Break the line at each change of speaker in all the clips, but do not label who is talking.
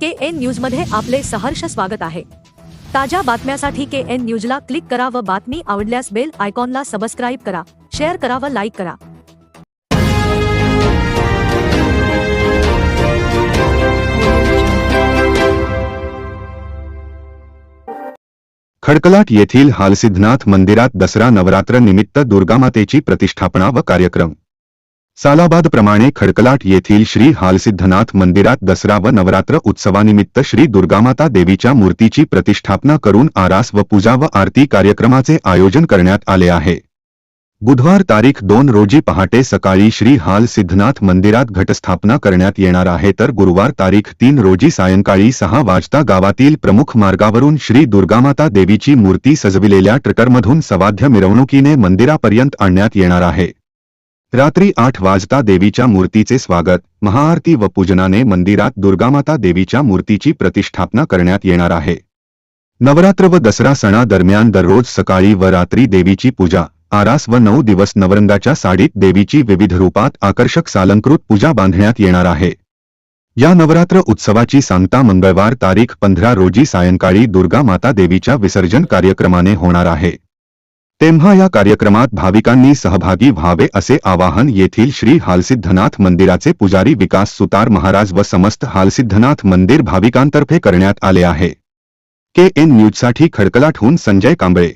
के N न्यूजमध्ये आपले सहर्ष स्वागत आहे. ताज्या बातम्यासाठी के एन न्यूजला क्लिक करा व बातमी आवडल्यास बेल आयकॉनला सबस्क्राईब करा शेअर करा व लाईक करा.
खडकलाट येथील हालसिद्धनाथ मंदिरात दसरा नवरात्र निमित्त दुर्गामातेची प्रतिष्ठापना व कार्यक्रम. सालाबादप्रमाणे खडकलाट येथील श्री हालसिद्धनाथ मंदिरात दसरा व नवरात्र उत्सवानिमित्त श्री दुर्गामाता देवीच्या मूर्तीची प्रतिष्ठापना करून आरास व पूजा व आरती कार्यक्रमाचे आयोजन करण्यात आले आहे. बुधवार तारीख दोन रोजी पहाटे सकाळी श्री हाल सिद्धनाथ मंदिरात घटस्थापना करण्यात येणार आहे तर गुरुवार तारीख तीन रोजी सायंकाळी सहा वाजता गावातील प्रमुख मार्गावरून श्री दुर्गामाता देवीची मूर्ती सजविलेल्या ट्रकरमधून सवाध्य मिरवणुकीने मंदिरापर्यंत आणण्यात येणार आहे. रात्री आठ वाजता देवीच्या मूर्तीचे स्वागत. महाआरती व पूजनाने मंदिरात दुर्गामाता देवीच्या मूर्तीची प्रतिष्ठापना करण्यात येणार आहे. नवरात्र व दसरा सणादरम्यान दररोज सकाळी व रात्री देवीची पूजा. आरास व नऊ दिवस नवरंगाच्या साडीत देवीची विविध रूपात आकर्षक सालंकृत पूजा बांधण्यात येणार आहे. या नवरात्र उत्सवाची सांगता मंगळवार तारीख पंधरा रोजी सायंकाळी दुर्गा माता देवीच्या विसर्जन कार्यक्रमाने होणार आहे. तेव्हा या कार्यक्रमात भाविकांनी सहभागी व्हावे असे आवाहन येथील श्री हालसिद्धनाथ मंदिराचे पुजारी विकास सुतार महाराज व समस्त हालसिद्धनाथ मंदिर भाविकांतर्फे करण्यात आले आहे. के एन न्यूजसाठी खडकलाटहून संजय कांबळे.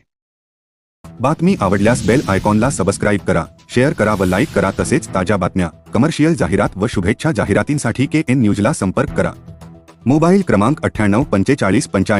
बातमी आवडल्यास बेल आयकॉनला सबस्क्राईब करा शेअर करा व लाईक करा तसेच ताज्या बातम्या कमर्शियल जाहिरात व शुभेच्छा जाहिरातींसाठी के एन न्यूजला संपर्क करा. मोबाईल क्रमांक अठ्ठ्याण्णव पंचेचाळीस पंचा